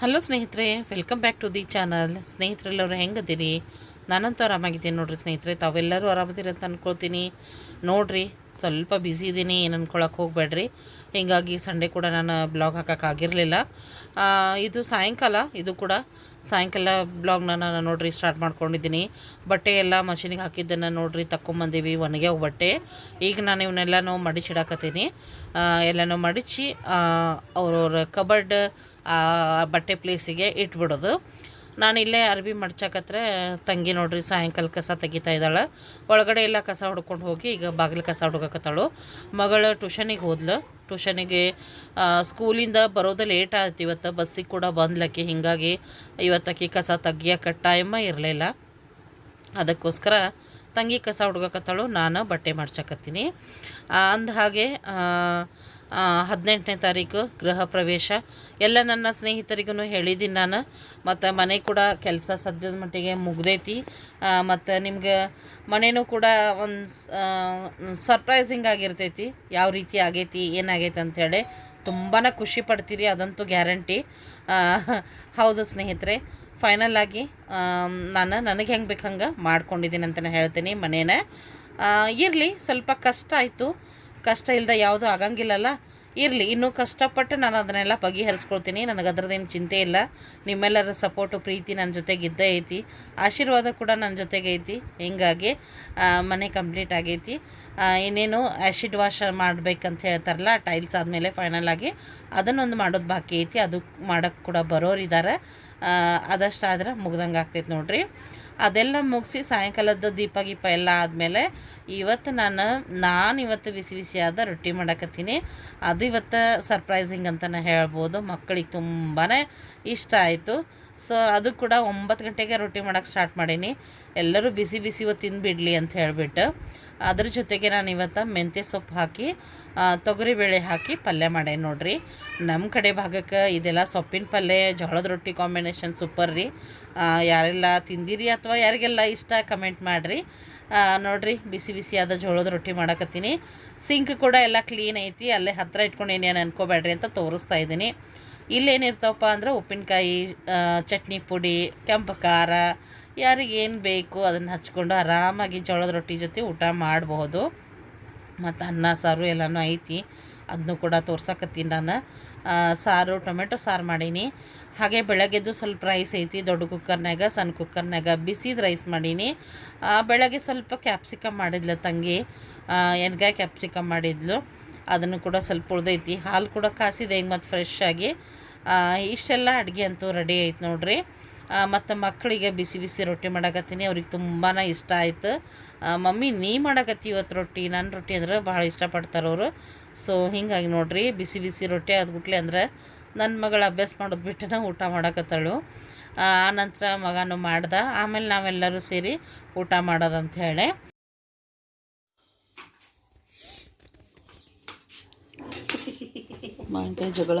Hello ಸ್ನೇಹಿತರೆ welcome back to the channel ಸ್ನೇಹಿತರೆಲ್ಲರೂ ಹೆಂಗದಿರಿ? ನಾನಂತೂ ಆರಾಮಾಗಿದ್ದೀನಿ ನೋಡಿರಿ ಸ್ನೇಹಿತರೆ, ತಾವೆಲ್ಲರೂ ಆರಾಮದಿರಿ ಅಂತ ಅಂದ್ಕೊಳ್ತೀನಿ ನೋಡಿರಿ, ಸ್ವಲ್ಪ ಬ್ಯುಸಿ ಇದ್ದೀನಿ ಏನು ಅಂದ್ಕೊಳಕ್ಕೆ ಹೋಗಬೇಡ್ರಿ. ಹೀಗಾಗಿ ಸಂಡೇ ಕೂಡ ನಾನು ಬ್ಲಾಗ್ ಹಾಕೋಕ್ಕಾಗಿರಲಿಲ್ಲ ಇದು ಸಾಯಂಕಾಲ, ಇದು ಕೂಡ ಸಾಯಂಕಾಲ ಬ್ಲಾಗ್ನ ನಾನು ನೋಡ್ರಿ ಸ್ಟಾರ್ಟ್ ಮಾಡ್ಕೊಂಡಿದ್ದೀನಿ. ಬಟ್ಟೆ ಎಲ್ಲ ಮಷಿನಿಗೆ ಹಾಕಿದ್ದನ್ನು ನೋಡ್ರಿ, ತಕ್ಕೊಂಬಂದೀವಿ ಒಣಗ್ಯಾವ ಬಟ್ಟೆ. ಈಗ ನಾನು ಇವನ್ನೆಲ್ಲನೂ ಮಡಿಚಿಡಾಕತ್ತೀನಿ ಎಲ್ಲನೂ ಮಡಿಚಿ ಅವ್ರವ್ರ ಕಬರ್ಡ್ ಬಟ್ಟೆ ಪ್ಲೇಸಿಗೆ ಇಟ್ಬಿಡೋದು. ನಾನು ಇಲ್ಲೇ ಅರ್ಬಿ ಮಡ್ಚಾಕತ್ರ, ತಂಗಿ ನೋಡ್ರಿ ಸಾಯಂಕಾಲ ಕಸ ತೆಗಿತಾ ಇದ್ದಾಳೆ. ಒಳಗಡೆ ಎಲ್ಲ ಕಸ ಹೊಡ್ಕೊಂಡು ಹೋಗಿ ಈಗ ಬಾಗಿಲು ಕಸ ಹುಡುಗಕತ್ತಾಳು. ಮಗಳು ಟ್ಯೂಷನಿಗೆ ಹೋದ್ಲು. ಟ್ಯೂಷನಿಗೆ ಸ್ಕೂಲಿಂದ ಬರೋದು ಲೇಟ್ ಆಯ್ತು. ಇವತ್ತು ಬಸ್ಸಿಗೆ ಕೂಡ ಬಂದ್ಲಕ್ಕೆ ಹೀಗಾಗಿ ಇವತ್ತಕ್ಕಿ ಕಸ ತೆಗಿಯೋಕೆ ಟೈಮ ಇರಲಿಲ್ಲ. ಅದಕ್ಕೋಸ್ಕರ ತಂಗಿ ಕಸ ಹುಡ್ಗಕತ್ತಾಳು. ನಾನು ಬಟ್ಟೆ ಮಾಡ್ಸಕತ್ತೀನಿ. ಅಂದ ಹಾಗೆ ಹದಿನೆಂಟನೇ ತಾರೀಕು ಗೃಹ ಪ್ರವೇಶ. ಎಲ್ಲ ನನ್ನ ಸ್ನೇಹಿತರಿಗೂ ಹೇಳಿದ್ದೀನಿ ನಾನು. ಮತ್ತು ಮನೆ ಕೂಡ ಕೆಲಸ ಸದ್ಯದ ಮಟ್ಟಿಗೆ ಮುಗ್ದೈತಿ. ಮತ್ತು ನಿಮ್ಗೆ ಮನೆಯೂ ಕೂಡ ಒಂದು ಸರ್ಪ್ರೈಸಿಂಗ್ ಆಗಿರ್ತೈತಿ. ಯಾವ ರೀತಿ ಆಗೈತಿ ಏನಾಗೈತಿ ಅಂಥೇಳಿ ತುಂಬಾ ಖುಷಿ ಪಡ್ತೀರಿ, ಅದಂತೂ ಗ್ಯಾರಂಟಿ. ಹೌದು ಸ್ನೇಹಿತರೆ ಫೈನಲ್ ಆಗಿ ನಾನು ನನಗೆ ಹೆಂಗೆ ಬೇಕು ಮಾಡ್ಕೊಂಡಿದ್ದೀನಿ ಅಂತಲೇ ಹೇಳ್ತೀನಿ ಮನೇನ. ಇರಲಿ, ಸ್ವಲ್ಪ ಕಷ್ಟ ಆಯಿತು. ಕಷ್ಟ ಇಲ್ಲದೆ ಯಾವುದೂ ಆಗಂಗಿಲ್ಲಲ್ಲ. ಇರಲಿ, ಇನ್ನೂ ಕಷ್ಟಪಟ್ಟು ನಾನು ಅದನ್ನೆಲ್ಲ ಬಗೆಹರಿಸ್ಕೊಳ್ತೀನಿ. ನನಗೆ ಅದರದ್ದೇನು ಚಿಂತೆ ಇಲ್ಲ. ನಿಮ್ಮೆಲ್ಲರ ಸಪೋರ್ಟು ಪ್ರೀತಿ ನನ್ನ ಜೊತೆಗೆ ಇದ್ದೇ ಐತಿ. ಆಶೀರ್ವಾದ ಕೂಡ ನನ್ನ ಜೊತೆಗೆ ಐತಿ. ಹಿಂಗಾಗಿ ಮನೆ ಕಂಪ್ಲೀಟ್ ಆಗೈತಿ. ಇನ್ನೇನು ಆ್ಯಸಿಡ್ ವಾಶ್ ಮಾಡಬೇಕಂತ ಹೇಳ್ತಾರಲ್ಲ ಟೈಲ್ಸ್ ಆದಮೇಲೆ ಫೈನಲ್ ಆಗಿ ಅದನ್ನೊಂದು ಮಾಡೋದು ಬಾಕಿ ಐತಿ. ಅದು ಮಾಡೋಕ್ಕೆ ಕೂಡ ಬರೋರಿದ್ದಾರೆ ಅದಷ್ಟಾದ್ರೆ ಮುಗ್ದಂಗೆ ಆಗ್ತೈತೆ ನೋಡ್ರಿ. ಅದೆಲ್ಲ ಮುಗಿಸಿ ಸಾಯಂಕಾಲದ ದೀಪ ಗೀಪ ಎಲ್ಲ ಆದಮೇಲೆ ಇವತ್ತು ನಾನು ನಾನು ಇವತ್ತು ಬಿಸಿ ಬಿಸಿಯಾದ ರೊಟ್ಟಿ ಮಾಡಕತ್ತೀನಿ. ಅದು ಇವತ್ತು ಸರ್ಪ್ರೈಸಿಂಗ್ ಅಂತಲೇ ಹೇಳ್ಬೋದು. ಮಕ್ಕಳಿಗೆ ತುಂಬಾ ಇಷ್ಟ ಆಯಿತು. ಸೊ ಅದು ಕೂಡ ಒಂಬತ್ತು ಗಂಟೆಗೆ ರೊಟ್ಟಿ ಮಾಡೋಕ್ಕೆ ಸ್ಟಾರ್ಟ್ ಮಾಡೀನಿ. ಎಲ್ಲರೂ ಬಿಸಿ ಬಿಸಿ ಇವತ್ತು ತಿಂದುಬಿಡ್ಲಿ ಅಂತ ಹೇಳಿಬಿಟ್ಟು. ಅದ್ರ ಜೊತೆಗೆ ನಾನು ಇವತ್ತು ಮೆಂತ್ಯ ಸೊಪ್ಪು ಹಾಕಿ ತೊಗರಿಬೇಳೆ ಹಾಕಿ ಪಲ್ಯ ಮಾಡೆ ನೋಡ್ರಿ. ನಮ್ಮ ಕಡೆ ಭಾಗಕ್ಕೆ ಇದೆಲ್ಲ ಸೊಪ್ಪಿನ ಪಲ್ಯ, ಜೋಳದ ರೊಟ್ಟಿ ಕಾಂಬಿನೇಷನ್ ಸೂಪರ್ ರೀ. ಯಾರೆಲ್ಲ ತಿಂದಿರಿ ಅಥವಾ ಯಾರಿಗೆಲ್ಲ ಇಷ್ಟ ಕಮೆಂಟ್ ಮಾಡಿರಿ. ನೋಡ್ರಿ, ಬಿಸಿ ಬಿಸಿಯಾದ ಜೋಳದ ರೊಟ್ಟಿ ಮಾಡಕತ್ತೀನಿ. ಸಿಂಕ್ ಕೂಡ ಎಲ್ಲ ಕ್ಲೀನ್ ಐತಿ, ಅಲ್ಲೇ ಹತ್ತಿರ ಇಟ್ಕೊಂಡು ಏನೇನು ಅನ್ಕೋಬೇಡ್ರಿ ಅಂತ ತೋರಿಸ್ತಾ ಇದ್ದೀನಿ. ಇಲ್ಲೇನಿರ್ತಾವಪ್ಪ ಅಂದ್ರೆ ಉಪ್ಪಿನಕಾಯಿ ಚಟ್ನಿ ಪುಡಿ, ಕೆಂಪು ಖಾರ ಯಾರಿಗೆ ಏನು ಬೇಕು ಅದನ್ನು ಹಚ್ಕೊಂಡು ಆರಾಮಾಗಿ ಜೋಳದ ರೊಟ್ಟಿ ಜೊತೆ ಊಟ ಮಾಡಬಹುದು ಮತ್ತು ಅನ್ನ, ಸಾರು ಎಲ್ಲನೂ ಐತಿ. ಅದನ್ನು ಕೂಡ ತೋರ್ಸಕತ್ತೀನಿ ನಾನು. ಸಾರು, ಟೊಮೆಟೊ ಸಾರು ಮಾಡೀನಿ. ಹಾಗೆ ಬೆಳಗ್ಗೆದ್ದು ಸ್ವಲ್ಪ ರೈಸ್ ಐತಿ, ದೊಡ್ಡ ಕುಕ್ಕರ್ನಾಗ ಸಣ್ಣ ಕುಕ್ಕರ್ನಾಗ ಬಿಸಿದ ರೈಸ್ ಮಾಡೀನಿ. ಬೆಳಗ್ಗೆ ಸ್ವಲ್ಪ ಕ್ಯಾಪ್ಸಿಕಮ್ ಮಾಡಿದ್ಲು ತಂಗಿ. ಎಣ್ಗಾಯಿ ಕ್ಯಾಪ್ಸಿಕಮ್ ಮಾಡಿದ್ಲು. ಅದನ್ನು ಕೂಡ ಸ್ವಲ್ಪ ಉಳ್ದೈತಿ. ಹಾಲು ಕೂಡ ಕಾಸಿದೆ ಈಗ ಮತ್ತು ಫ್ರೆಶ್ ಆಗಿ. ಇಷ್ಟೆಲ್ಲ ಅಡುಗೆ ಅಂತೂ ರೆಡಿ ಐತೆ ನೋಡ್ರಿ. ಮತ್ತು ಮಕ್ಕಳಿಗೆ ಬಿಸಿ ಬಿಸಿ ರೊಟ್ಟಿ ಮಾಡಕತ್ತೀನಿ. ಅವ್ರಿಗೆ ತುಂಬಾ ಇಷ್ಟ ಆಯ್ತು. ಮಮ್ಮಿ, ನೀ ಮಾಡಕತ್ತಿ ಇವತ್ತು ರೊಟ್ಟಿ? ನನ್ನ ರೊಟ್ಟಿ ಅಂದ್ರೆ ಭಾಳ ಇಷ್ಟಪಡ್ತಾರೆ ಅವರು. ಸೊ ಹೀಗಾಗಿ ನೋಡ್ರಿ, ಬಿಸಿ ಬಿಸಿ ರೊಟ್ಟಿ ಆದ್ಬಿಟ್ಲೆ ಅಂದ್ರೆ ನನ್ನ ಮಗಳು ಅಭ್ಯಾಸ ಮಾಡೋದು ಬಿಟ್ಟು ಊಟ ಮಾಡಕತ್ತಾಳು. ಆ ನಂತರ ಮಗನೂ ಮಾಡ್ದ. ಆಮೇಲೆ ನಾವೆಲ್ಲರೂ ಸೇರಿ ಊಟ ಮಾಡೋದಂತ ಹೇಳಿ. ಮಾವಿನಕಾಯಿ ಜಗಳ.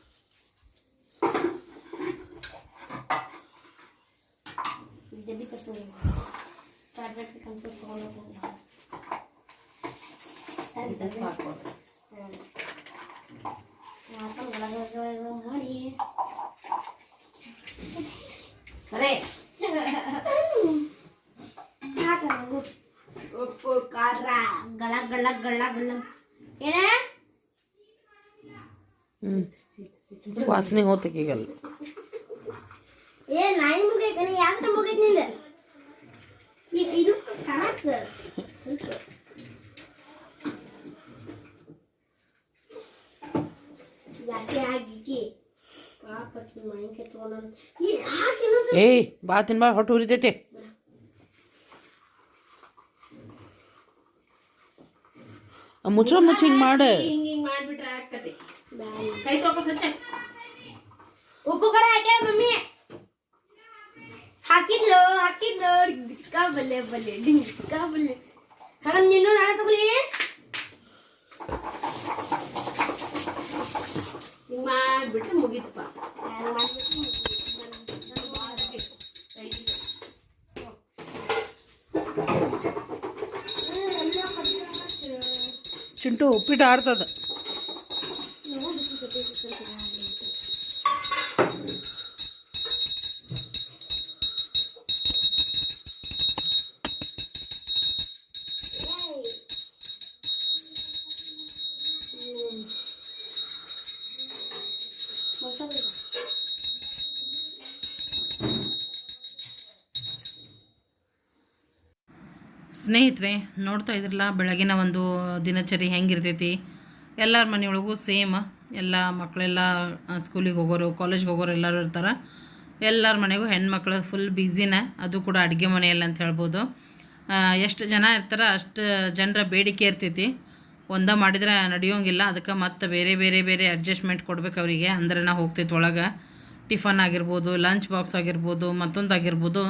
ಡಬ್ಬಿ ತರ್ಸೋದು ಟ್ಯಾಬ್ಲೆಟ್ ಕಂಪ್ಯೂಟರ್ ತೊಗೊಂಡು ಮಾಡಿ ಅರೆ ಉಪ್ಪು ಖಾರ ಗಳ ಗಳ ಗಳ ಗಳ ಏನ ಹ್ಮ್ ವಾಸನೆ ಹೋತಕೀಗಲ್ಲ ಏ ನಾಯಿ ಮುಗೈತೆ ಯಾವ್ದ್ರ ಮುಗೈತೆ ನಿಂದ ಈಗ ಇದು ಕಾಣಕ್ಕ ಜಾಸ್ತಿ ಆಗಿಕ್ಕಿ ಪಾಪ ಮೈ ಕೆತ್ಕೊಂಡ ಈ ಹಾಕಿ ಇನ್ನೊಂದ್ಸಲ ಏಯ್ ಬಾ ತಿನ್ಬಾ ಹೊಟ್ಟು ಉರಿತೈತೆ ಮುಚ್ಚೋ ಮುಚ್ಚ ಹಿಂಗೆ ಮಾಡು ಹಿಂಗ್ ಹಿಂಗ್ ಮಾಡ್ಬಿಟ್ರೆ ಆಗ್ತದೆ ಬ್ಯಾಡ. ಕೈ ತೊಳ್ಕೊ ಸ್ವಚ್ಛ ಉಪ್ಪು ಕಡೆ ಹಾಕ್ಯ ಮಮ್ಮಿ ಹಾಕಿದ್ಲು ಹಾಕಿದ್ಲು ಚಿಕ್ಕ ಬಲ್ಲೆ ಬಲ್ಲೆ ಡಿಂಗ್ ಚಿಕ್ಕ ಬಲ್ಲೆ ಹಂಗ ನೀನು ನಾಳೆ ತಗೊಳ್ಳಿ ಹಿಂಗ್ ಮಾಡ್ಬಿಟ್ರೆ ಮುಗೀತಪ್ಪ ಹಂಗ್ ಮಾಡ್ಬಿಟ್ಟು ಚಿಂಟು ಉಪ್ಪಿಟ್ಟು ಆರ್ತದ ಸ್ನೇಹಿತರೆ, ನೋಡ್ತಾ ಇದ್ರಲ್ಲ, ಬೆಳಗಿನ ಒಂದು ದಿನಚರಿ ಹೆಂಗಿರ್ತೈತಿ? ಎಲ್ಲರ ಮನೆಯೊಳಗೂ ಸೇಮ್. ಎಲ್ಲ ಮಕ್ಕಳೆಲ್ಲ ಸ್ಕೂಲಿಗೆ ಹೋಗೋರು, ಕಾಲೇಜ್ಗೆ ಹೋಗೋರು ಎಲ್ಲರೂ ಇರ್ತಾರೆ. ಎಲ್ಲರ ಮನೆಗೂ ಹೆಣ್ಮಕ್ಳು ಫುಲ್ ಬ್ಯುಸಿನ ಅದು ಕೂಡ ಅಡುಗೆ ಮನೆಯಲ್ಲಿ ಅಂತ ಹೇಳ್ಬೋದು. ಎಷ್ಟು ಜನ ಇರ್ತಾರೆ, ಅಷ್ಟು ಜನರ ಬೇಡಿಕೆ ಇರ್ತೈತಿ. ಒಂದ ಮಾಡಿದ್ರೆ ನಡೆಯೋಂಗಿಲ್ಲ. ಅದಕ್ಕೆ ಮತ್ತೆ ಬೇರೆ ಬೇರೆ ಬೇರೆ ಅಡ್ಜಸ್ಟ್ಮೆಂಟ್ ಕೊಡ್ಬೇಕು ಅವರಿಗೆ. ಅಂದ್ರೆ ನಾ ಹೋಗ್ತೈತೆ ಒಳಗೆ. ಟಿಫನ್ ಆಗಿರ್ಬೋದು ಲಂಚ್ ಬಾಕ್ಸ್ ಆಗಿರ್ಬೋದು ಮತ್ತೊಂದು ಆಗಿರ್ಬೋದು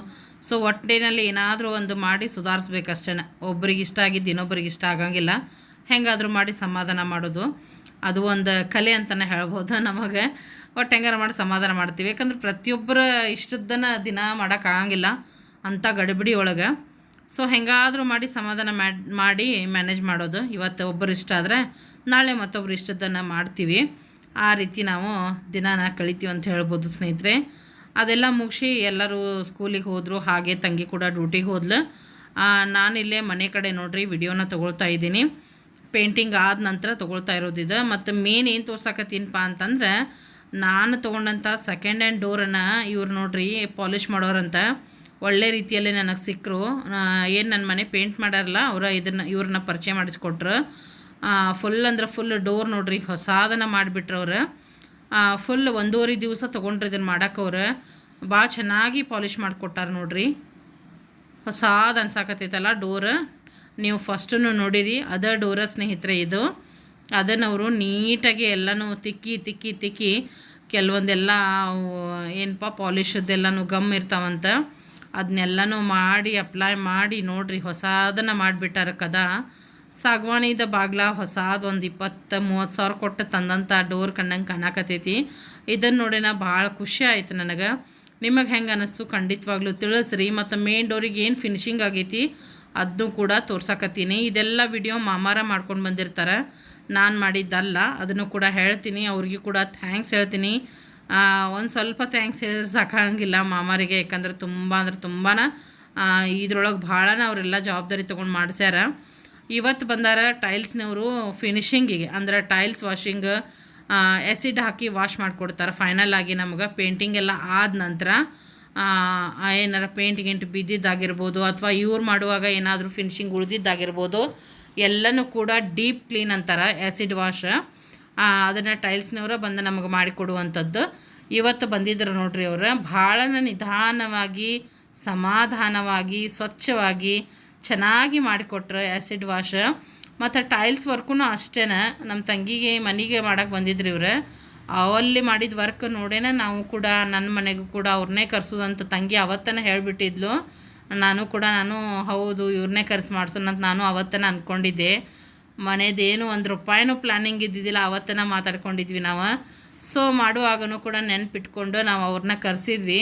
ಸೊ ಹೊಟ್ಟೆನಲ್ಲಿ ಏನಾದರೂ ಒಂದು ಮಾಡಿ ಸುಧಾರಿಸ್ಬೇಕಷ್ಟೇ. ಒಬ್ರಿಗೆ ಇಷ್ಟ ಆಗಿದ್ದು ಇನ್ನೊಬ್ರಿಗೆ ಇಷ್ಟ ಆಗಂಗಿಲ್ಲ. ಹೆಂಗಾದರೂ ಮಾಡಿ ಸಮಾಧಾನ ಮಾಡೋದು. ಅದು ಒಂದು ಕಲೆ ಅಂತಲೇ ಹೇಳ್ಬೋದು ನಮಗೆ. ಒಟ್ಟು ಹೆಂಗಾರ ಮಾಡಿ ಸಮಾಧಾನ ಮಾಡ್ತೀವಿ. ಯಾಕಂದ್ರೆ ಪ್ರತಿಯೊಬ್ಬರ ಇಷ್ಟದ್ದನ್ನು ದಿನ ಮಾಡೋಕ್ಕಾಗಂಗಿಲ್ಲ ಅಂಥ ಗಡಿಬಿಡಿ ಒಳಗೆ. ಸೊ ಹೆಂಗಾದರೂ ಮಾಡಿ ಸಮಾಧಾನ ಮಾಡಿ ಮ್ಯಾನೇಜ್ ಮಾಡೋದು. ಇವತ್ತು ಒಬ್ಬರು ಇಷ್ಟ ಆದರೆ ನಾಳೆ ಮತ್ತೊಬ್ರು ಇಷ್ಟದ್ದನ್ನು ಮಾಡ್ತೀವಿ. ಆ ರೀತಿ ನಾವು ದಿನಾನ ಕಳಿತೀವಿ ಅಂತ ಹೇಳ್ಬೋದು ಸ್ನೇಹಿತರೆ. ಅದೆಲ್ಲ ಮುಗಿಸಿ ಎಲ್ಲರೂ ಸ್ಕೂಲಿಗೆ ಹೋದರು, ಹಾಗೆ ತಂಗಿ ಕೂಡ ಡ್ಯೂಟಿಗೆ ಹೋದ್ಲು. ನಾನಿಲ್ಲೇ ಮನೆ ಕಡೆ ನೋಡಿರಿ, ವಿಡಿಯೋನ ತೊಗೊಳ್ತಾ ಇದ್ದೀನಿ. ಪೇಂಟಿಂಗ್ ಆದ ನಂತರ ತೊಗೊಳ್ತಾ ಇರೋದಿದೆ. ಮತ್ತು ಮೇನ್ ಏನು ತೋರ್ಸಕತ್ತೀನಪ್ಪ ಅಂತಂದ್ರೆ, ನಾನು ತೊಗೊಂಡಂಥ ಸೆಕೆಂಡ್ ಹ್ಯಾಂಡ್ ಡೋರನ್ನು ಇವ್ರು ನೋಡಿರಿ ಪಾಲಿಷ್ ಮಾಡೋರಂತ. ಒಳ್ಳೆ ರೀತಿಯಲ್ಲಿ ನನಗೆ ಸಿಕ್ಕರು ಏನು ನನ್ನ ಮನೆ ಪೇಂಟ್ ಮಾಡ್ಯಾರಲ್ಲ, ಅವರ ಇದನ್ನು ಇವ್ರನ್ನ ಪರಿಚಯ ಮಾಡಿಸ್ಕೊಟ್ರು. ಫುಲ್ ಅಂದ್ರೆ ಫುಲ್ ಡೋರ್ ನೋಡ್ರಿ ಹೊಸಾದನ ಮಾಡಿಬಿಟ್ರವ್ರು ಫುಲ್ ಒಂದೂವರೆ ದಿವಸ ತೊಗೊಂಡ್ರಿ ಇದನ್ನು ಮಾಡಕ್ಕವ್ರು ಭಾಳ ಚೆನ್ನಾಗಿ ಪಾಲಿಷ್ ಮಾಡಿಕೊಟ್ಟಾರ ನೋಡ್ರಿ. ಹೊಸಾದ ಅನ್ಸಾಕತ್ತೈತಲ್ಲ ಡೋರ್ ನೀವು ಫಸ್ಟನ್ನು ನೋಡಿರಿ, ಅದ ಡೋರ ಸ್ನೇಹಿತರೆ ಇದು. ಅದನ್ನು ಅವರು ನೀಟಾಗಿ ಎಲ್ಲನೂ ತಿಕ್ಕಿ ತಿಕ್ಕಿ ತಿಕ್ಕಿ ಕೆಲವೊಂದೆಲ್ಲ ಏನಪ್ಪ ಪಾಲಿಷದ್ದೆಲ್ಲನೂ ಗಮ್ ಇರ್ತಾವಂತ. ಅದನ್ನೆಲ್ಲನೂ ಮಾಡಿ ಅಪ್ಲೈ ಮಾಡಿ ನೋಡ್ರಿ, ಹೊಸಾದನ್ನು ಮಾಡಿಬಿಟ್ಟಾರ ಕದ. ಸಾಗವಾನಿದ ಬಾಗ್ಲ ಹೊಸಾದ ಒಂದು ಇಪ್ಪತ್ತು ಮೂವತ್ತು ಸಾವಿರ ಕೊಟ್ಟು ತಂದಂಥ ಡೋರ್ ಕಂಡಂಗೆ ಕಾಣಕತ್ತೈತಿ. ಇದನ್ನು ನೋಡಿನ ಭಾಳ ಖುಷಿ ಆಯ್ತು ನನಗೆ. ನಿಮಗೆ ಹೆಂಗೆ ಅನ್ನಿಸ್ತು ಖಂಡಿತವಾಗ್ಲೂ ತಿಳಿಸ್ರಿ. ಮತ್ತು ಮೇನ್ ಡೋರಿಗೆ ಏನು ಫಿನಿಶಿಂಗ್ ಆಗೈತಿ ಅದನ್ನು ಕೂಡ ತೋರ್ಸಕತ್ತೀನಿ. ಇದೆಲ್ಲ ವಿಡಿಯೋ ಮಾಮಾರ ಮಾಡ್ಕೊಂಡು ಬಂದಿರ್ತಾರೆ. ನಾನು ಮಾಡಿದ್ದಲ್ಲ, ಅದನ್ನು ಕೂಡ ಹೇಳ್ತೀನಿ. ಅವ್ರಿಗೆ ಕೂಡ ಥ್ಯಾಂಕ್ಸ್ ಹೇಳ್ತೀನಿ. ಒಂದು ಸ್ವಲ್ಪ ಥ್ಯಾಂಕ್ಸ್ ಹೇಳಿದ್ರೆ ಸಾಕಾಗಂಗಿಲ್ಲ ಮಾಮಾರಿಗೆ. ಯಾಕಂದ್ರೆ ತುಂಬ ಅಂದ್ರೆ ತುಂಬಾ ಇದ್ರೊಳಗೆ ಭಾಳನ ಅವರೆಲ್ಲ ಜವಾಬ್ದಾರಿ ತೊಗೊಂಡು ಮಾಡಿಸ್ಯಾರ. ಇವತ್ತು ಬಂದಾರ ಟೈಲ್ಸ್ನವರು ಫಿನಿಷಿಂಗಿಗೆ ಅಂದ್ರೆ ಟೈಲ್ಸ್ ವಾಷಿಂಗ್ ಆ್ಯಸಿಡ್ ಹಾಕಿ ವಾಶ್ ಮಾಡಿಕೊಡ್ತಾರೆ. ಫೈನಲ್ ಆಗಿ ನಮ್ಗೆ ಪೇಂಟಿಂಗ್ ಎಲ್ಲ ಆದ ನಂತರ ಏನಾರ ಪೇಂಟ್ ಗಿಂಟ್ ಬಿದ್ದಿದ್ದಾಗಿರ್ಬೋದು, ಅಥವಾ ಇವ್ರು ಮಾಡುವಾಗ ಏನಾದರೂ ಫಿನಿಶಿಂಗ್ ಉಳಿದಿದ್ದಾಗಿರ್ಬೋದು, ಎಲ್ಲನೂ ಕೂಡ ಡೀಪ್ ಕ್ಲೀನ್ ಅಂತಾರೆ ಆ್ಯಸಿಡ್ ವಾಶ್ ಅದನ್ನು ಟೈಲ್ಸ್ನವರ ಬಂದು ನಮಗೆ ಮಾಡಿಕೊಡುವಂಥದ್ದು ಇವತ್ತು ಬಂದಿದ್ರು ನೋಡ್ರಿ ಅವರು, ಭಾಳನ ನಿಧಾನವಾಗಿ, ಸಮಾಧಾನವಾಗಿ, ಸ್ವಚ್ಛವಾಗಿ ಚೆನ್ನಾಗಿ ಮಾಡಿಕೊಟ್ರು ಆ್ಯಸಿಡ್ ವಾಶ್ ಮತ್ತು ಟೈಲ್ಸ್ ವರ್ಕೂ ಅಷ್ಟೇ ನಮ್ಮ ತಂಗಿಗೆ, ಮನೆಗೆ ಮಾಡೋಕ್ಕೆ ಬಂದಿದ್ರು ಇವ್ರು. ಅವಲ್ಲಿ ಮಾಡಿದ ವರ್ಕ್ ನೋಡೇನೆ ನಾವು ಕೂಡ ನನ್ನ ಮನೆಗೂ ಕೂಡ ಅವ್ರನ್ನೇ ಕರ್ಸೋದಂತ ತಂಗಿ ಅವತ್ತನೇ ಹೇಳಿಬಿಟ್ಟಿದ್ಲು. ನಾನು ಕೂಡ, ನಾನು ಹೌದು ಇವ್ರನ್ನೇ ಕರೆಸಿ ಮಾಡ್ಸೋಣಂತ ನಾನು ಅವತ್ತನ ಅಂದ್ಕೊಂಡಿದ್ದೆ ಮನೆದೇನು ಒಂದು ರೂಪಾಯಿನೂ ಪ್ಲ್ಯಾನಿಂಗ್ ಇದ್ದಿದ್ದಿಲ್ಲ, ಅವತ್ತನ ಮಾತಾಡ್ಕೊಂಡಿದ್ವಿ ನಾವು. ಸೊ ಮಾಡುವಾಗೂ ಕೂಡ ನೆನ್ಪಿಟ್ಕೊಂಡು ನಾವು ಅವ್ರನ್ನ ಕರೆಸಿದ್ವಿ.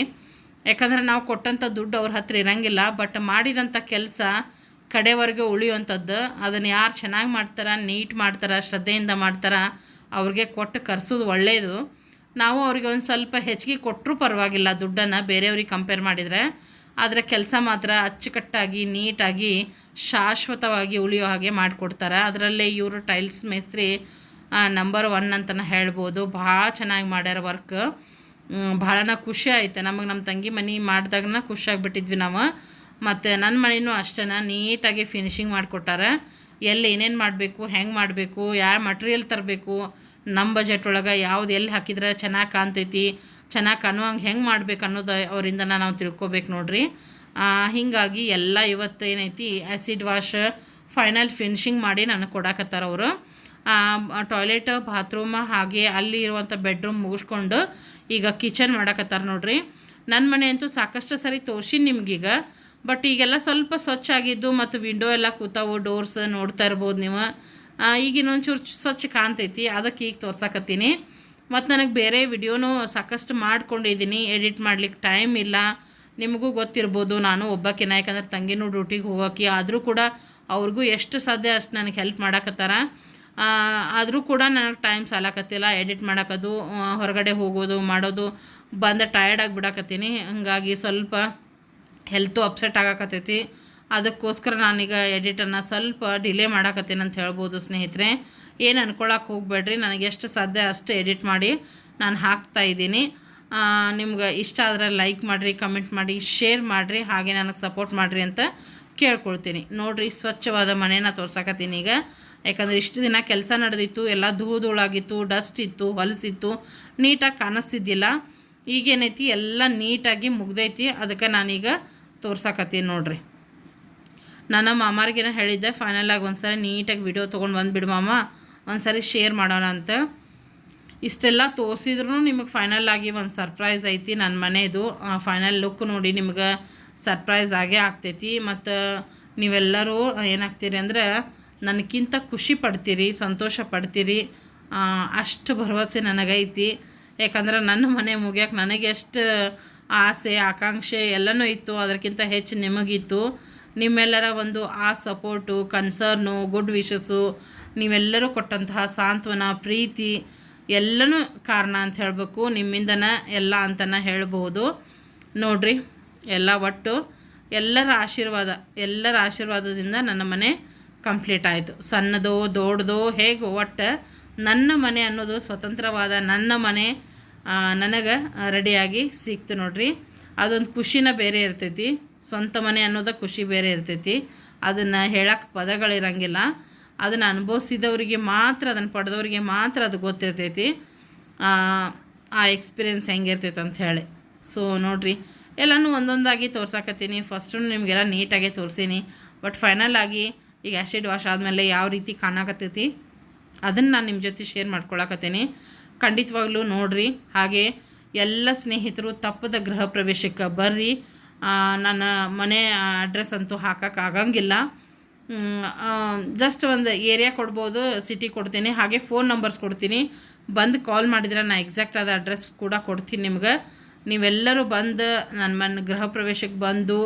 ಯಾಕಂದ್ರೆ ನಾವು ಕೊಟ್ಟಂಥ ದುಡ್ಡು ಅವ್ರ ಹತ್ರ ಇರಂಗಿಲ್ಲ ಬಟ್ ಮಾಡಿದಂಥ ಕೆಲಸ ಕಡೆವರೆಗೆ ಉಳಿಯುವಂಥದ್ದು ಅದನ್ನು ಯಾರು ಚೆನ್ನಾಗಿ ಮಾಡ್ತಾರ, ನೀಟ್ ಮಾಡ್ತಾರ, ಶ್ರದ್ಧೆಯಿಂದ ಮಾಡ್ತಾರ, ಅವ್ರಿಗೆ ಕೊಟ್ಟು ಕರೆಸೋದು ಒಳ್ಳೆಯದು ನಾವು ಅವ್ರಿಗೆ ಒಂದು ಸ್ವಲ್ಪ ಹೆಚ್ಚಿಗೆ ಕೊಟ್ಟರೂ ಪರವಾಗಿಲ್ಲ ದುಡ್ಡನ್ನು ಬೇರೆಯವ್ರಿಗೆ ಕಂಪೇರ್ ಮಾಡಿದರೆ. ಆದರೆ ಕೆಲಸ ಮಾತ್ರ ಅಚ್ಚುಕಟ್ಟಾಗಿ, ನೀಟಾಗಿ, ಶಾಶ್ವತವಾಗಿ ಉಳಿಯೋ ಹಾಗೆ ಮಾಡಿಕೊಡ್ತಾರೆ. ಅದರಲ್ಲೇ ಇವರು ಟೈಲ್ಸ್ ಮೇಸ್ತ್ರಿ ನಂಬರ್ ಒನ್ ಅಂತಲೇ ಹೇಳ್ಬೋದು. ಭಾಳ ಚೆನ್ನಾಗಿ ಮಾಡ್ಯಾರ ವರ್ಕ್ ಭಾಳನ ಖುಷಿ ಆಯ್ತು. ನಮಗೆ ನಮ್ಮ ತಂಗಿ ಮನೆ ಮಾಡಿದಾಗನ ಖುಷಿಯಾಗಿಬಿಟ್ಟಿದ್ವಿ ನಾವು. ಮತ್ತು ನನ್ನ ಮನೆಯೂ ಅಷ್ಟೇ ನೀಟಾಗಿ ಫಿನಿಶಿಂಗ್ ಮಾಡಿಕೊಟ್ಟಾರೆ. ಎಲ್ಲಿ ಏನೇನು ಮಾಡಬೇಕು, ಹೆಂಗೆ ಮಾಡಬೇಕು, ಯಾವ ಮಟ್ರಿಯಲ್ ತರಬೇಕು ನಮ್ಮ ಬಜೆಟ್ ಒಳಗೆ ಯಾವ್ದು ಎಲ್ಲಿ ಹಾಕಿದ್ರೆ ಚೆನ್ನಾಗಿ ಕಾಣ್ತೈತಿ, ಚೆನ್ನಾಗಿ ಕಾಣುವಂಗೆ ಹೆಂಗೆ ಮಾಡ್ಬೇಕು ಅನ್ನೋದು ಅವರಿಂದ ನಾವು ತಿಳ್ಕೊಬೇಕು ನೋಡ್ರಿ. ಹೀಗಾಗಿ ಎಲ್ಲ ಇವತ್ತು ಏನೈತಿ ಆ್ಯಸಿಡ್ ವಾಶ್ ಫೈನಲ್ ಫಿನಿಶಿಂಗ್ ಮಾಡಿ ನನಗೆ ಕೊಡಾಕತ್ತಾರ ಅವರು. ಟಾಯ್ಲೆಟ್ ಬಾತ್ರೂಮ್ ಹಾಗೆ ಅಲ್ಲಿ ಇರುವಂಥ ಬೆಡ್ರೂಮ್ ಮುಗಿಸ್ಕೊಂಡು ಈಗ ಕಿಚನ್ ಮಾಡಕತ್ತಾರ ನೋಡ್ರಿ. ನನ್ನ ಮನೆ ಅಂತೂ ಸಾಕಷ್ಟು ಸರಿ ತೋರ್ಸಿನಿ ನಿಮ್ಗೀಗ. ಬಟ್ ಈಗೆಲ್ಲ ಸ್ವಲ್ಪ ಸ್ವಚ್ಛ ಆಗಿದ್ದು ಮತ್ತು ವಿಂಡೋ ಎಲ್ಲ ಕೂತಾವು, ಡೋರ್ಸ್ ನೋಡ್ತಾ ಇರ್ಬೋದು ನೀವು. ಈಗ ಈಗಿನ ಒಂಚೂರು ಸ್ವಚ್ಛ ಕಾಣ್ತೈತಿ, ಅದಕ್ಕೆ ಈಗ ತೋರ್ಸಾಕತ್ತೀನಿ. ಮತ್ತು ನನಗೆ ಬೇರೆ ವಿಡಿಯೋನೂ ಸಾಕಷ್ಟು ಮಾಡ್ಕೊಂಡಿದ್ದೀನಿ ಎಡಿಟ್ ಮಾಡ್ಲಿಕ್ಕೆ ಟೈಮ್ ಇಲ್ಲ. ನಿಮಗೂ ಗೊತ್ತಿರ್ಬೋದು, ನಾನು ಒಬ್ಬಾಕಿನ, ಯಾಕಂದ್ರೆ ತಂಗಿನೂ ಡ್ಯೂಟಿಗೆ ಹೋಗೋಕೆ ಆದರೂ ಕೂಡ ಅವ್ರಿಗೂ ಎಷ್ಟು ಸಾಧ್ಯ ಅಷ್ಟು ನನಗೆ ಹೆಲ್ಪ್ ಮಾಡಕತ್ತಾರ. ಆದರೂ ಕೂಡ ನನಗೆ ಟೈಮ್ ಸಾಲಕತ್ತಿಲ್ಲ. ಎಡಿಟ್ ಮಾಡೋಕ್ಕದು ಹೊರಗಡೆ ಹೋಗೋದು, ಮಾಡೋದು, ಬಂದ ಟಯರ್ಡ್ ಆಗಿಬಿಡಕತ್ತೀನಿ. ಹಾಗಾಗಿ ಸ್ವಲ್ಪ ಹೆಲ್ತು ಅಪ್ಸೆಟ್ ಆಗಕತ್ತೈತಿ. ಅದಕ್ಕೋಸ್ಕರ ನಾನೀಗ ಎಡಿಟನ್ನು ಸ್ವಲ್ಪ ಡಿಲೇ ಮಾಡಕತ್ತೀನಿ ಅಂತ ಹೇಳ್ಬೋದು ಸ್ನೇಹಿತರೆ. ಏನು ಅನ್ಕೊಳಕ್ಕೆ ಹೋಗಬೇಡ್ರಿ. ನನಗೆ ಎಷ್ಟು ಸಾಧ್ಯ ಅಷ್ಟು ಎಡಿಟ್ ಮಾಡಿ ನಾನು ಹಾಕ್ತಾ ಇದ್ದೀನಿ. ನಿಮ್ಗೆ ಇಷ್ಟ ಆದರೆ ಲೈಕ್ ಮಾಡಿರಿ ಕಮೆಂಟ್ ಮಾಡಿ ಶೇರ್ ಮಾಡಿರಿ, ಹಾಗೆ ನನಗೆ ಸಪೋರ್ಟ್ ಮಾಡಿರಿ ಅಂತ ಕೇಳ್ಕೊಳ್ತೀನಿ. ನೋಡಿರಿ, ಸ್ವಚ್ಛವಾದ ಮನೇನ ತೋರ್ಸಕತ್ತೀನಿ ಈಗ. ಯಾಕಂದರೆ ಇಷ್ಟು ದಿನ ಕೆಲಸ ನಡೆದಿತ್ತು, ಎಲ್ಲ ಧೂಳುಳಾಗಿತ್ತು ಡಸ್ಟ್ ಇತ್ತು ಹೊಲಸಿತ್ತು ನೀಟಾಗಿ ಕಾಣಿಸ್ತಿದ್ದಿಲ್ಲ. ಈಗೇನೈತಿ? ಎಲ್ಲ ನೀಟಾಗಿ ಮುಗ್ದೈತಿ. ಅದಕ್ಕೆ ನಾನೀಗ ತೋರ್ಸಕತ್ತೀನಿ ನೋಡ್ರಿ. ನನ್ನ ಮಾಮಾರಿಗೆ ಹೇಳಿದ್ದೆ ಫೈನಲ್ ಆಗಿ ಒಂದ್ಸರಿ ನೀಟಾಗಿ ವಿಡಿಯೋ ತೊಗೊಂಡು ಬಂದುಬಿಡು ಮಾಮ, ಒಂದ್ಸರಿ ಶೇರ್ ಮಾಡೋಣ ಅಂತ. ಇಷ್ಟೆಲ್ಲ ತೋರಿಸಿದ್ರು ನಿಮಗೆ ಫೈನಲ್ ಆಗಿ ಒಂದು ಸರ್ಪ್ರೈಸ್ ಐತಿ ನನ್ನ ಮನೆಯದು ಫೈನಲ್ ಲುಕ್ ನೋಡಿ ನಿಮ್ಗೆ ಸರ್ಪ್ರೈಸ್ ಆಗೇ ಆಗ್ತೈತಿ. ಮತ್ತು ನೀವೆಲ್ಲರೂ ಏನಾಗ್ತೀರಿ ಅಂದ್ರೆ ನನಗಿಂತ ಖುಷಿ ಪಡ್ತೀರಿ, ಸಂತೋಷ ಪಡ್ತೀರಿ. ಅಷ್ಟು ಭರವಸೆ ನನಗೈತಿ. ಯಾಕಂದ್ರೆ ನನ್ನ ಮನೆ ಮುಗಿಯೋಕೆ ನನಗೆ ಎಷ್ಟು ಆಸೆ, ಆಕಾಂಕ್ಷೆ ಎಲ್ಲನೂ ಇತ್ತು. ಅದಕ್ಕಿಂತ ಹೆಚ್ಚು ನಿಮಗಿತ್ತು. ನಿಮ್ಮೆಲ್ಲರ ಒಂದು ಆ ಸಪೋರ್ಟು, ಕನ್ಸರ್ನು, ಗುಡ್ ವಿಶಸ್ಸು, ನೀವೆಲ್ಲರೂ ಕೊಟ್ಟಂತಹ ಸಾಂತ್ವನ, ಪ್ರೀತಿ ಎಲ್ಲನೂ ಕಾರಣ ಅಂತ ಹೇಳಬೇಕು. ನಿಮ್ಮಿಂದನೇ ಎಲ್ಲ ಅಂತನೇ ಹೇಳ್ಬೋದು. ನೋಡ್ರಿ, ಎಲ್ಲ ಒಟ್ಟು ಎಲ್ಲರ ಆಶೀರ್ವಾದ, ಎಲ್ಲರ ಆಶೀರ್ವಾದದಿಂದ ನನ್ನ ಮನೆ ಕಂಪ್ಲೀಟ್ ಆಯಿತು. ಸಣ್ಣದೋ ದೊಡ್ಡದೋ ಹೇಗೋ ಒಟ್ಟು ನನ್ನ ಮನೆ ಅನ್ನೋದು ಸ್ವತಂತ್ರವಾದ ನನ್ನ ಮನೆ ನನಗೆ ರೆಡಿಯಾಗಿ ಸಿಕ್ತು ನೋಡ್ರಿ. ಅದೊಂದು ಖುಷಿನ ಬೇರೆ ಇರ್ತೈತಿ. ಸ್ವಂತ ಮನೆ ಅನ್ನೋದ ಖುಷಿ ಬೇರೆ ಇರ್ತೈತಿ. ಅದನ್ನು ಹೇಳಕ್ಕೆ ಪದಗಳಿರಂಗಿಲ್ಲ. ಅದನ್ನು ಅನುಭವಿಸಿದವರಿಗೆ ಮಾತ್ರ ಅದನ್ನು ಪಡೆದವರಿಗೆ ಮಾತ್ರ ಅದು ಗೊತ್ತಿರ್ತೈತಿ. ಆ, ಎಕ್ಸ್ಪೀರಿಯೆನ್ಸ್ ಹೆಂಗಿರ್ತೈತೆ ಅಂತ ಹೇಳಿ. ಸೊ ನೋಡ್ರಿ. ಎಲ್ಲನೂ ಒಂದೊಂದಾಗಿ ತೋರ್ಸಾಕತ್ತೀನಿ. ಫಸ್ಟು ನಿಮಗೆಲ್ಲ ನೀಟಾಗೆ ತೋರಿಸೀನಿ. ಬಟ್ ಫೈನಲ್ ಆಗಿ ಈಗ ಆ್ಯಸಿಡ್ ವಾಶ್ ಆದಮೇಲೆ ಯಾವ ರೀತಿ ಕಾಣಕತ್ತೈತಿ, ಅದನ್ನು ನಾನು ನಿಮ್ಮ ಜೊತೆ ಶೇರ್ ಮಾಡ್ಕೊಳಕತ್ತೀನಿ. ಖಂಡಿತವಾಗ್ಲೂ ನೋಡ್ರಿ. ಹಾಗೆ ಎಲ್ಲ ಸ್ನೇಹಿತರು ತಪ್ಪದ ಗೃಹ ಪ್ರವೇಶಕ್ಕೆ ಬರ್ರಿ. ನನ್ನ ಮನೆ ಅಡ್ರೆಸ್ ಅಂತೂ ಹಾಕೋಕ್ಕಾಗಂಗಿಲ್ಲ ಜಸ್ಟ್ ಒಂದು ಏರಿಯಾ ಕೊಡ್ಬೋದು ಸಿಟಿ ಕೊಡ್ತೀನಿ. ಹಾಗೆ ಫೋನ್ ನಂಬರ್ಸ್ ಕೊಡ್ತೀನಿ. ಬಂದು ಕಾಲ್ ಮಾಡಿದ್ರೆ ನಾನು ಎಕ್ಸಾಕ್ಟ್ ಆದ ಅಡ್ರೆಸ್ ಕೂಡ ಕೊಡ್ತೀನಿ ನಿಮ್ಗೆ. ನೀವೆಲ್ಲರೂ ಬಂದು ನನ್ನ ಮನೆ ಗೃಹ ಪ್ರವೇಶಕ್ಕೆ ಬಂದು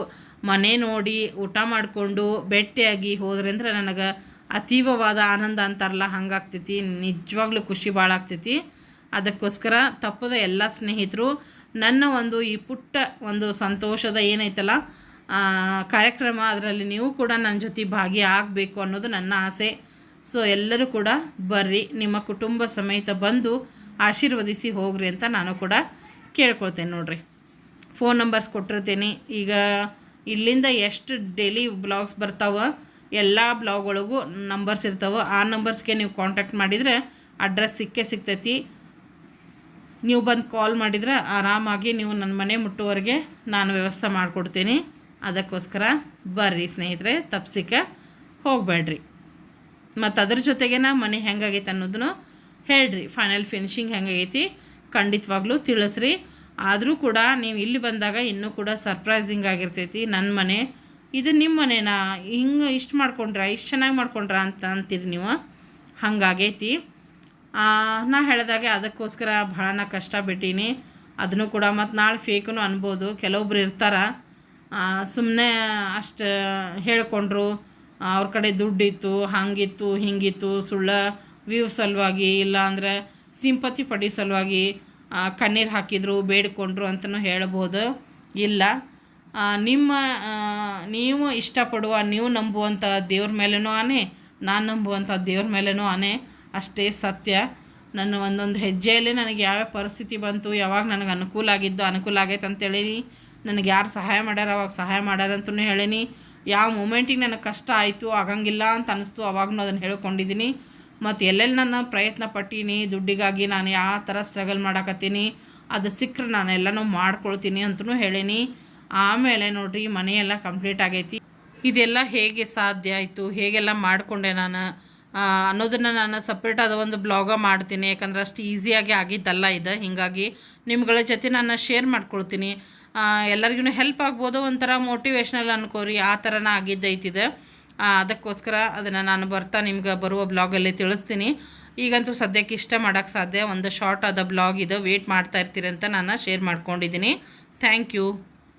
ಮನೆ ನೋಡಿ ಊಟ ಮಾಡಿಕೊಂಡು ಭೇಟಿಯಾಗಿ ಹೋದ್ರೆ ಅಂದ್ರೆ ನನಗೆ ಅತೀವವಾದ ಆನಂದ ಅಂತಾರಲ್ಲ, ಹಂಗಾಗ್ತೈತಿ. ನಿಜವಾಗ್ಲೂ ಖುಷಿ ಭಾಳ ಆಗ್ತೈತಿ. ಅದಕ್ಕೋಸ್ಕರ ತಪ್ಪದ ಎಲ್ಲ ಸ್ನೇಹಿತರು, ನನ್ನ ಒಂದು ಈ ಪುಟ್ಟ ಒಂದು ಸಂತೋಷದ ಏನೈತಲ್ಲ ಕಾರ್ಯಕ್ರಮ ಅದರಲ್ಲಿ ನೀವು ಕೂಡ ನನ್ನ ಜೊತೆ ಭಾಗಿ ಆಗಬೇಕು ಅನ್ನೋದು ನನ್ನ ಆಸೆ. ಸೊ ಎಲ್ಲರೂ ಕೂಡ ಬರ್ರಿ, ನಿಮ್ಮ ಕುಟುಂಬ ಸಮೇತ ಬಂದು ಆಶೀರ್ವದಿಸಿ ಹೋಗ್ರಿ ಅಂತ ನಾನು ಕೂಡ ಕೇಳ್ಕೊಳ್ತೇನೆ ನೋಡ್ರಿ. ಫೋನ್ ನಂಬರ್ಸ್ ಕೊಟ್ಟಿರ್ತೀನಿ. ಈಗ ಇಲ್ಲಿಂದ ಎಷ್ಟು ಡೈಲಿ ಬ್ಲಾಗ್ಸ್ ಬರ್ತಾವೆ, ಎಲ್ಲ ಬ್ಲಾಗ್ ಒಳಗೂ ನಂಬರ್ಸ್ ಇರ್ತಾವೆ. ಆ ನಂಬರ್ಸ್ಗೆ ನೀವು ಕಾಂಟ್ಯಾಕ್ಟ್ ಮಾಡಿದರೆ ಅಡ್ರೆಸ್ ಸಿಕ್ಕೇ ಸಿಗ್ತೈತಿ. ನೀವು ಬಂದು ಕಾಲ್ ಮಾಡಿದರೆ ಆರಾಮಾಗಿ ನೀವು ನನ್ನ ಮನೆ ಮುಟ್ಟುವರೆಗೆ ನಾನು ವ್ಯವಸ್ಥೆ ಮಾಡಿಕೊಡ್ತೀನಿ. ಅದಕ್ಕೋಸ್ಕರ ಬರ್ರಿ ಸ್ನೇಹಿತರೆ, ತಪ್ಸಿಕ ಹೋಗಬೇಡ್ರಿ. ಮತ್ತು ಅದ್ರ ನಾ ಮನೆ ಹೆಂಗಾಗೈತೆ ಅನ್ನೋದನ್ನು ಹೇಳ್ರಿ. ಫೈನಲ್ ಫಿನಿಶಿಂಗ್ ಹೆಂಗಾಗೈತಿ? ಖಂಡಿತವಾಗ್ಲೂ ತಿಳಿಸ್ರಿ. ಆದರೂ ಕೂಡ ನೀವು ಇಲ್ಲಿ ಬಂದಾಗ ಇನ್ನೂ ಕೂಡ ಸರ್ಪ್ರೈಸಿಂಗ್ ಆಗಿರ್ತೈತಿ ನನ್ನ ಮನೆ. ಇದು ನಿಮ್ಮ ಮನೆನಾ? ಹಿಂಗೆ ಇಷ್ಟು ಮಾಡ್ಕೊಂಡ್ರ? ಇಷ್ಟು ಚೆನ್ನಾಗಿ ಮಾಡ್ಕೊಂಡ್ರ ಅಂತ ಅಂತೀರಿ ನೀವು? ಹಂಗಾಗೈತಿ. ನಾ ಹೇಳಿದಾಗೆ ಅದಕ್ಕೋಸ್ಕರ ಭಾಳ ನಾ ಕಷ್ಟ ಬಿಟ್ಟೀನಿ. ಅದನ್ನು ಕೂಡ ಮತ್ತು ನಾಳೆ ಫೇಕನು ಅನ್ಬೋದು. ಕೆಲವೊಬ್ರು ಇರ್ತಾರೆ. ಸುಮ್ಮನೆ ಅಷ್ಟು ಹೇಳ್ಕೊಂಡ್ರು. ಅವ್ರ ಕಡೆ ದುಡ್ಡಿತ್ತು, ಹಂಗಿತ್ತು, ಹಿಂಗಿತ್ತು, ಸುಳ್ಳ ವ್ಯೂ ಸಲುವಾಗಿ ಇಲ್ಲಾಂದ್ರೆ ಸಿಂಪತಿ ಪಡಿ ಸಲುವಾಗಿ ಕಣ್ಣೀರು ಹಾಕಿದರು, ಬೇಡಿಕೊಂಡ್ರು ಅಂತಲೂ ಹೇಳ್ಬೋದು. ಇಲ್ಲ. ನಿಮ್ಮ ನೀವು ಇಷ್ಟಪಡುವ, ನೀವು ನಂಬುವಂಥ ದೇವ್ರ ಮೇಲೇನೂ ಆನೆ, ನಾನು ನಂಬುವಂಥ ದೇವ್ರ ಮೇಲೇನೂ ಆನೆ, ಅಷ್ಟೇ ಸತ್ಯ. ನನ್ನ ಒಂದೊಂದು ಹೆಜ್ಜೆಯಲ್ಲಿ ನನಗೆ ಯಾವ್ಯಾವ ಪರಿಸ್ಥಿತಿ ಬಂತು, ಯಾವಾಗ ನನಗೆ ಅನುಕೂಲ ಆಗಿದ್ದು ಅನುಕೂಲ ಆಗೈತೆ ಅಂತೇಳೀನಿ ನನಗೆ ಯಾರು ಸಹಾಯ ಮಾಡ್ಯಾರ, ಅವಾಗ ಸಹಾಯ ಮಾಡ್ಯಾರ ಅಂತಲೂ ಹೇಳೀನಿ. ಯಾವ ಮೂಮೆಂಟಿಗೆ ನನಗೆ ಕಷ್ಟ ಆಯಿತು, ಆಗಂಗಿಲ್ಲ ಅಂತ ಅನಿಸ್ತು ಅವಾಗೂ ಅದನ್ನು ಹೇಳ್ಕೊಂಡಿದ್ದೀನಿ ಮತ್ತು ಎಲ್ಲೆಲ್ಲಿ ನಾನು ಪ್ರಯತ್ನ ಪಟ್ಟೀನಿ, ದುಡ್ಡಿಗಾಗಿ ನಾನು ಯಾವ ಥರ ಸ್ಟ್ರಗಲ್ ಮಾಡಕತ್ತೀನಿ, ಅದು ಸಿಕ್ಕರೆ ನಾನು ಎಲ್ಲನೂ ಮಾಡ್ಕೊಳ್ತೀನಿ ಅಂತಲೂ ಹೇಳೀನಿ. ಆಮೇಲೆ ನೋಡ್ರಿ ಮನೆಯೆಲ್ಲ ಕಂಪ್ಲೀಟ್ ಆಗೈತಿ. ಇದೆಲ್ಲ ಹೇಗೆ ಸಾಧ್ಯ ಆಯಿತು? ಹೇಗೆಲ್ಲ ಮಾಡಿಕೊಂಡೆ ನಾನು? ಅನ್ನೋದನ್ನು ನಾನು ಸಪ್ರೇಟ್ ಆದ ಒಂದು ಬ್ಲಾಗ ಮಾಡ್ತೀನಿ. ಯಾಕಂದ್ರೆ ಅಷ್ಟು ಈಸಿಯಾಗಿ ಆಗಿದ್ದಲ್ಲ ಇದು. ಹೀಗಾಗಿ ನಿಮ್ಗಳ ಜೊತೆ ನಾನು ಶೇರ್ ಮಾಡ್ಕೊಳ್ತೀನಿ. ಎಲ್ಲರಿಗೂ ಹೆಲ್ಪ್ ಆಗ್ಬೋದು ಒಂಥರ ಮೋಟಿವೇಶ್ನಲ್ ಅನ್ಕೋರಿ. ಆ ಥರನ ಆಗಿದ್ದೈತಿದೆ. ಅದಕ್ಕೋಸ್ಕರ ಅದನ್ನು ನಾನು ಬರ್ತಾ ನಿಮ್ಗೆ ಬರುವ ಬ್ಲಾಗಲ್ಲಿ ತಿಳಿಸ್ತೀನಿ. ಈಗಂತೂ ಸದ್ಯಕ್ಕೆ ಇಷ್ಟ ಮಾಡೋಕ್ಕೆ ಸಾಧ್ಯ, ಒಂದು ಶಾರ್ಟ್ ಆದ ಬ್ಲಾಗ್ ಇದು ವೇಟ್ ಮಾಡ್ತಾ ಇರ್ತೀರಂತ ನಾನು ಶೇರ್ ಮಾಡ್ಕೊಂಡಿದ್ದೀನಿ. Thank you